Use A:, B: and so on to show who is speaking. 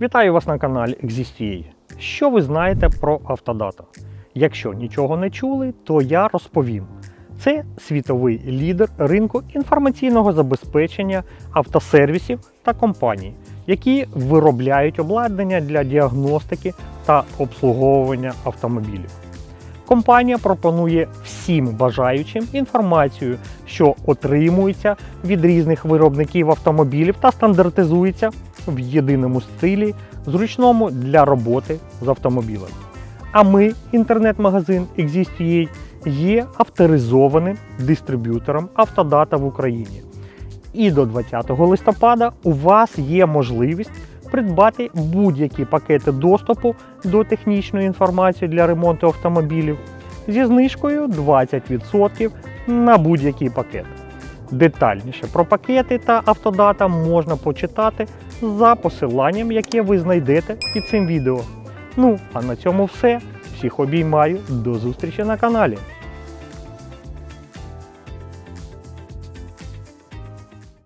A: Вітаю вас на каналі Exist.ua. Що ви знаєте про Автодата? Якщо нічого не чули, то я розповім. Це світовий лідер ринку інформаційного забезпечення автосервісів та компаній, які виробляють обладнання для діагностики та обслуговування автомобілів. Компанія пропонує всім бажаючим інформацію, що отримується від різних виробників автомобілів та стандартизується в єдиному стилі, зручному для роботи з автомобілем. А ми, інтернет-магазин Exist.ua, є авторизованим дистриб'ютором Автодата в Україні. І до 20 листопада у вас є можливість придбати будь-які пакети доступу до технічної інформації для ремонту автомобілів зі знижкою 20% на будь-який пакет. Детальніше про пакети та автодата можна почитати за посиланням, яке ви знайдете під цим відео. Ну, а на цьому все. Всіх обіймаю. До зустрічі на каналі.